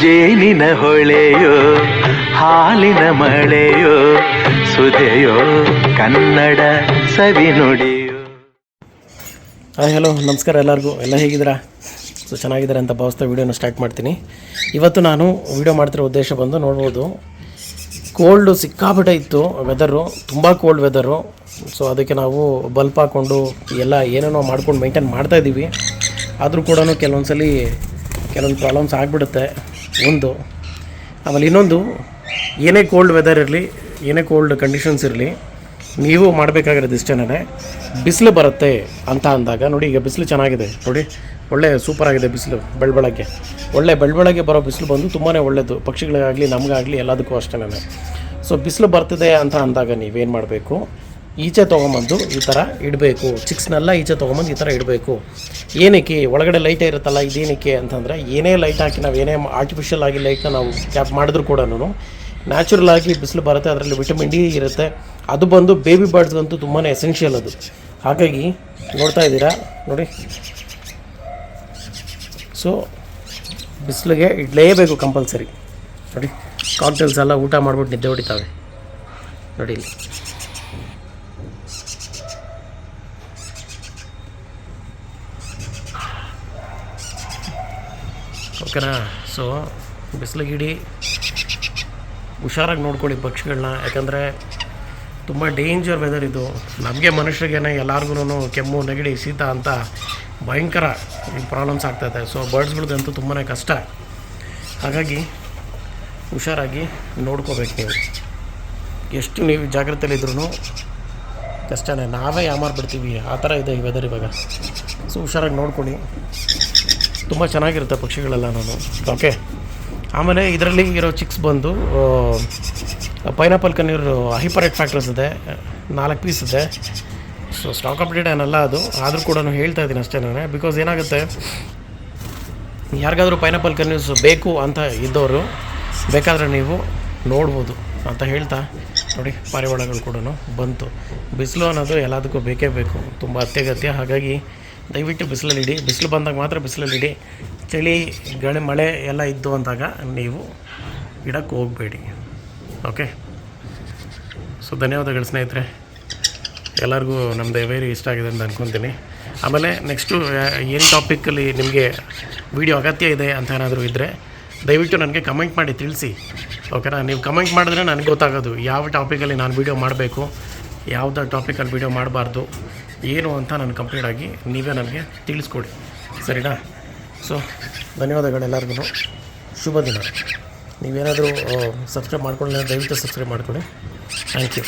ಜೇನಿನ ಹೊಳೆಯೋ, ಹಾಲಿನ ಮಳೆಯೋ, ಸುದೆಯೋ, ಕನ್ನಡ ಸವಿ ನುಡಿಯೋ. ಹಾಯ್ ಹಲೋ ನಮಸ್ಕಾರ ಎಲ್ಲರಿಗೂ. ಎಲ್ಲ ಹೇಗಿದ್ದೀರಾ? ಸೊ ಚೆನ್ನಾಗಿದ್ದಾರೆ ಅಂತ ಭಾವಿಸ್ತಾ ವೀಡಿಯೋನ ಸ್ಟಾರ್ಟ್ ಮಾಡ್ತೀನಿ. ಇವತ್ತು ನಾನು ವೀಡಿಯೋ ಮಾಡ್ತಿರೋ ಉದ್ದೇಶ ಬಂದು ನೋಡ್ಬೋದು. ಕೋಲ್ಡು ಸಿಕ್ಕಾಪಟ್ಟೆ ಇತ್ತು ವೆದರು ತುಂಬ ಕೋಲ್ಡ್ ವೆದರು ಸೊ ಅದಕ್ಕೆ ನಾವು ಬಲ್ಪ್ ಹಾಕ್ಕೊಂಡು ಎಲ್ಲ ಏನೇನೋ ಮಾಡ್ಕೊಂಡು ಮೈಂಟೈನ್ ಮಾಡ್ತಾಯಿದ್ದೀವಿ ಆದರೂ ಕೂಡ ಕೆಲವೊಂದು ಸಲ ಕೆಲವೊಂದು ಪ್ರಾಬ್ಲಮ್ಸ್ ಆಗಿಬಿಡುತ್ತೆ. ಒಂದು. ಆಮೇಲೆ ಇನ್ನೊಂದು, ಏನೇ ಕೋಲ್ಡ್ ವೆದರ್ ಇರಲಿ, ಏನೇ ಕೋಲ್ಡ್ ಕಂಡೀಷನ್ಸ್ ಇರಲಿ, ನೀವು ಮಾಡಬೇಕಾಗಿರೋದು ಇಷ್ಟೇನೇ ಬಿಸಿಲು ಬರುತ್ತೆ ಅಂತ ಅಂದಾಗ, ನೋಡಿ ಈಗ ಬಿಸಿಲು ಚೆನ್ನಾಗಿದೆ, ನೋಡಿ, ಒಳ್ಳೆ ಸೂಪರ್ ಆಗಿದೆ ಬಿಸಿಲು ಬೆಳಬೆಳಗ್ಗೆ ಒಳ್ಳೆ ಬೆಳಬೆಳಗ್ಗೆ ಬರೋ ಬಿಸಿಲು ಬಂದು ತುಂಬಾ ಒಳ್ಳೆಯದು ಪಕ್ಷಿಗಳಿಗಾಗಲಿ ನಮಗಾಗಲಿ ಎಲ್ಲದಕ್ಕೂ ಅಷ್ಟೇನೆ ಸೊ ಬಿಸಿಲು ಬರ್ತಿದೆ ಅಂತ ಅಂದಾಗ ನೀವೇನು ಮಾಡಬೇಕು? ಈಚೆ ತೊಗೊಂಬಂದು ಈ ಥರ ಇಡಬೇಕು. ಚಿಕ್ಸ್ನೆಲ್ಲ ಈಚೆ ತೊಗೊಂಬಂದು ಈ ಥರ ಇಡಬೇಕು. ಏನಕ್ಕೆ? ಒಳಗಡೆ ಲೈಟೇ ಇರುತ್ತಲ್ಲ, ಇದೇನಕ್ಕೆ ಅಂತಂದರೆ ಏನೇ ಲೈಟ್ ಹಾಕಿ ನಾವು ಏನೇ ಆರ್ಟಿಫಿಷಿಯಲ್ ಆಗಿ ಲೈಟ್ನ ನಾವು ಕ್ಯಾಪ್ ಮಾಡಿದ್ರು ಕೂಡ ನ್ಯಾಚುರಲ್ ಆಗಿ ಬಿಸಿಲು ಬರುತ್ತೆ, ಅದರಲ್ಲಿ ವಿಟಮಿನ್ ಡಿ ಇರುತ್ತೆ. ಅದು ಬಂದು ಬೇಬಿ ಬರ್ಡ್ಸ್ಗಂತೂ ತುಂಬಾ ಎಸೆನ್ಷಿಯಲ್ ಅದು. ಹಾಗಾಗಿ ನೋಡ್ತಾ ಇದ್ದೀರಾ? ನೋಡಿ. ಸೊ ಬಿಸಿಲಿಗೆ ಇಡಲೇಬೇಕು ಕಂಪಲ್ಸರಿ ನೋಡಿ ಕಾಕ್ಟೇಲ್ಸ್ ಎಲ್ಲ ಊಟ ಮಾಡ್ಬಿಟ್ಟು ನಿದ್ದೆ ಹೊಡಿತಾವೆ. ನೋಡಿ ಇಲ್ಲಿ. ಓಕೆನಾ ಸೊ ಬಿಸಿಲಿಗಿಡಿ ಹುಷಾರಾಗಿ ನೋಡ್ಕೊಳ್ಳಿ ಪಕ್ಷಿಗಳನ್ನ ಯಾಕಂದರೆ ತುಂಬ ಡೇಂಜರ್ ವೆದರ್ ಇದು. ನಮಗೆ ಮನುಷ್ಯರಿಗೇನೆ ಎಲ್ಲರಿಗೂ ಕೆಮ್ಮು, ನೆಗಡಿ, ಶೀತ ಅಂತ ಭಯಂಕರ ಪ್ರಾಬ್ಲಮ್ಸ್ ಆಗ್ತಾಯಿದೆ ಸೊ ಬರ್ಡ್ಸ್ಗಳ್ದಂತೂ ತುಂಬಾ ಕಷ್ಟ. ಹಾಗಾಗಿ ಹುಷಾರಾಗಿ ನೋಡ್ಕೋಬೇಕು ನೀವು. ಎಷ್ಟು ನೀವು ಜಾಗ್ರತೆಯಲ್ಲಿದ್ರೂ ಕಷ್ಟನೇ ನಾವೇ ಯಾಮಾರ್ಬಿಡ್ತೀವಿ ಆ ಥರ ಇದೆ ಈ ವೆದರ್ ಇವಾಗ. ಸೊ ಹುಷಾರಾಗಿ ನೋಡ್ಕೊಳ್ಳಿ. ತುಂಬ ಚೆನ್ನಾಗಿರುತ್ತೆ ಪಕ್ಷಿಗಳೆಲ್ಲ ನಾನು. ಓಕೆ ಆಮೇಲೆ ಇದರಲ್ಲಿ ಇರೋ ಚಿಕ್ಸ್ ಬಂದು ಪೈನಾಪಲ್ ಕನ್ನೀರು ಹೈಪರೇಟ್ ಫ್ಯಾಕ್ಟರ್ಸ್ ಇದೆ. ನಾಲ್ಕು ಪೀಸ್ ಇದೆ. ಸೊ ಸ್ಟಾಕ್ ಅಪ್ಡೇಟ್ ಏನಲ್ಲ ಅದು. ಆದರೂ ಕೂಡ ನಾನು ಹೇಳ್ತಾ ಇದ್ದೀನಿ ಅಷ್ಟೇ ನಾನು. ಬಿಕಾಸ್ ಏನಾಗುತ್ತೆ, ಯಾರಿಗಾದರೂ ಪೈನಾಪಲ್ ಕನ್ಯೂಸ್ ಬೇಕು ಅಂತ ಇದ್ದವರು, ಬೇಕಾದರೆ ನೀವು ನೋಡ್ಬೋದು ಅಂತ ಹೇಳ್ತಾ ನೋಡಿ, ಪಾರಿವಾಳಗಳು ಕೂಡ ಬಂತು. ಬಿಸಿಲು ಅನ್ನೋದು ಎಲ್ಲದಕ್ಕೂ ಬೇಕೇ ಬೇಕು. ತುಂಬ ಅತ್ಯಗತ್ಯ. ಹಾಗಾಗಿ ದಯವಿಟ್ಟು ಬಿಸಿಲಲ್ಲಿ ಇಡಿ ಬಿಸಿಲು ಬಂದಾಗ ಮಾತ್ರ ಬಿಸಿಲಲ್ಲಿ ಇಡಿ ಚಳಿ, ಗಣೆ, ಮಳೆ ಎಲ್ಲ ಇದ್ದು ಅಂದಾಗ ನೀವು ಇಡಕ್ಕೆ ಹೋಗಬೇಡಿ. ಓಕೆ? ಸೊ, ಧನ್ಯವಾದಗಳು ಸ್ನೇಹಿತರೆ. ಎಲ್ಲರಿಗೂ ನಮ್ಮ ದಯವೇರಿ ಇಷ್ಟ ಆಗಿದೆ ಅಂತ ಅಂದ್ಕೊತೀನಿ ಆಮೇಲೆ ನೆಕ್ಸ್ಟು ಏನು ಟಾಪಿಕಲ್ಲಿ ನಿಮಗೆ ವಿಡಿಯೋ ಅಗತ್ಯ ಇದೆ ಅಂತ ಏನಾದರೂ ಇದ್ದರೆ ದಯವಿಟ್ಟು ನನಗೆ ಕಮೆಂಟ್ ಮಾಡಿ ತಿಳಿಸಿ. ಓಕೆನಾ? ನೀವು ಕಮೆಂಟ್ ಮಾಡಿದ್ರೆ ನನಗೆ ಗೊತ್ತಾಗೋದು ಯಾವ ಟಾಪಿಕಲ್ಲಿ ನಾನು ವೀಡಿಯೋ ಮಾಡಬೇಕು, ಯಾವುದೋ ಟಾಪಿಕಲ್ಲಿ ವೀಡಿಯೋ ಮಾಡಬಾರ್ದು ಏನು ಅಂತ ನಾನು ಕಂಪ್ಲೀಟಾಗಿ ನೀವೇ ನನಗೆ ತಿಳಿಸ್ಕೊಡಿ. ಸರಿನಾ? ಸೊ ಧನ್ಯವಾದಗಳೆಲ್ಲರಿಗೂ. ಶುಭ ದಿನ. ನೀವೇನಾದರೂ ಸಬ್ಸ್ಕ್ರೈಬ್ ಮಾಡ್ಕೊಳ್ಳಿ, ದಯವಿಟ್ಟು ಸಬ್ಸ್ಕ್ರೈಬ್ ಮಾಡ್ಕೊಳ್ಳಿ. Thank you